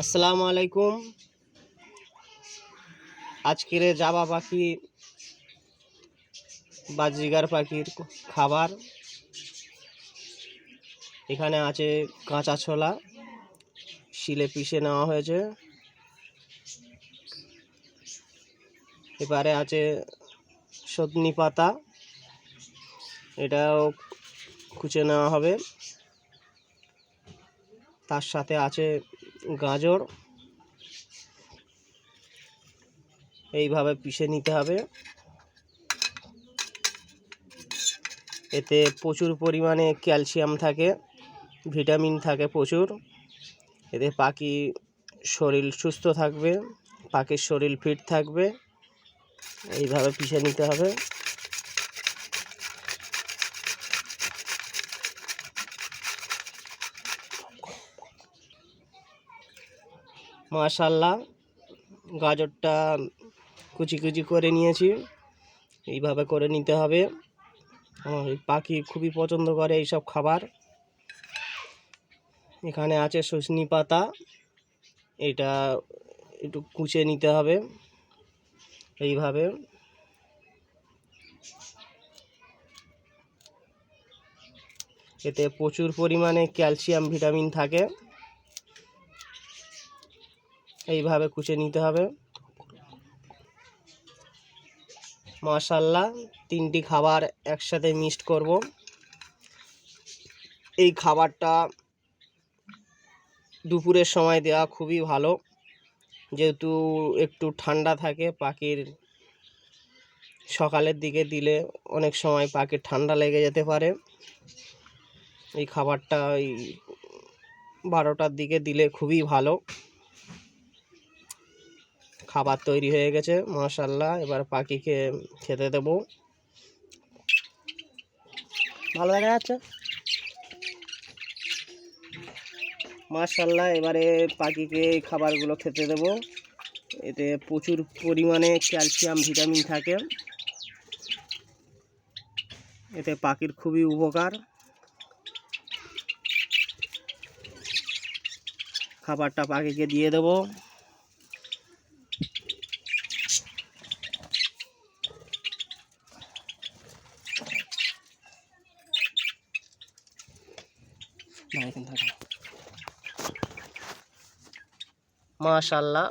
আসসালামু আলাইকুম। আজকের জাবা পাখি বাজরিগার পাখির খাবার। এখানে আছে কাঁচা ছোলা, শিলে পিষে নেওয়া হয়েছে। এবারে আছে সজনি পাতা, এটাও কুচে নেওয়া হবে। তার সাথে আছে গাজর। এইভাবে পিষে নিতে হবে। এতে প্রচুর পরিমাণে ক্যালসিয়াম থাকে, ভিটামিন থাকে প্রচুর। এতে পাখি শরীর সুস্থ থাকবে, পাখির শরীর ফিট থাকবে। এইভাবে পিষে নিতে হবে। মাশাল্লাহ গাজরটা কুচি কুচি করে নিয়েছি। এইভাবে করে নিতে হবে। আমার পাখি খুবই পছন্দ করে এইসব খাবার। এখানে আছে সজনি পাতা, এটা একটু কুচে নিতে হবে এইভাবে। এতে প্রচুর পরিমাণে ক্যালসিয়াম ভিটামিন থাকে। এইভাবে কুচে নিতে হবে। মাশাল্লাহ তিনটি খাবার একসাথে মিক্সড করব। এই খাবারটা দুপুরের সময় দেওয়া খুবই ভালো। যেহেতু একটু ঠান্ডা থাকে, পাখির সকালের দিকে দিলে অনেক সময় পাখির ঠান্ডা লেগে যেতে পারে। এই খাবারটা ওই বারোটার দিকে দিলে খুবই ভালো। খাবার তৈরি হয়ে গেছে মাশাল্লাহ এবার পাখিকে খেতে দেব। ভালো দেখা যাচ্ছে? মাশাল্লাহ এবারে পাখিকে খাবারগুলো খেতে দেব। এতে প্রচুর পরিমাণে ক্যালসিয়াম, ভিটামিন থাকে। এতে পাখির খুবই উপকার। খাবারটা পাখিকে দিয়ে দেবো। না মাশাল্লাহ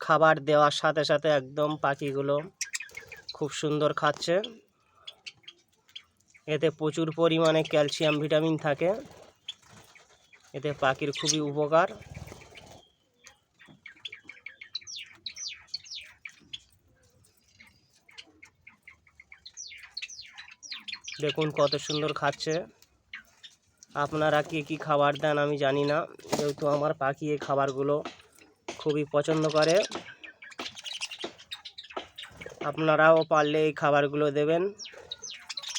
খাবার দেওয়ার সাথে সাথে একদম পাখিগুলো খুব সুন্দর খাচ্ছে। এতে প্রচুর পরিমাণে ক্যালসিয়াম, ভিটামিন থাকে। এতে পাখির খুবই উপকার। দেখুন কত সুন্দর খাচ্ছে। আপনারা কে কী খাবার দেন আমি জানি না। যেহেতু আমার পাখি এই খাবারগুলো খুবই পছন্দ করে। আপনারাও পারলে এই খাবারগুলো দেবেন।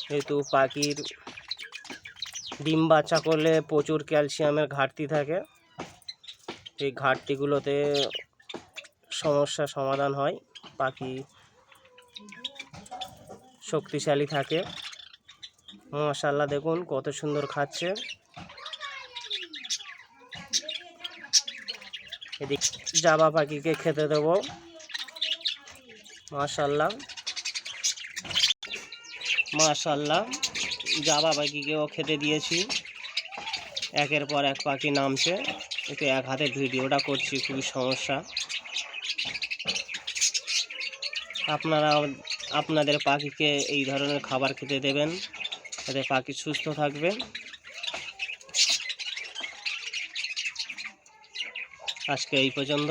যেহেতু পাখির ডিম বাচ্চা করলে প্রচুর ক্যালসিয়ামের ঘাটতি থাকে। এই ঘাটতিগুলোতে সমস্যা সমাধান হয়। পাখি শক্তিশালী থাকে। মাশাল্লাহ দেখুন কত সুন্দর খাচ্ছে। এদিক জাবা পাখিকে খেতে দেবো। মাশাল্লাহ মাশাল্লাহ জাবা পাখিকেও খেতে দিয়েছি। একের পর এক পাখি নামছে। এতে এক হাতে ভিডিওটা করছি, খুবই সমস্যা। আপনারা আপনাদের পাখিকে এই ধরনের খাবার খেতে দেবেন। এতে পাখি সুস্থ থাকবে। আজকে এই পর্যন্ত।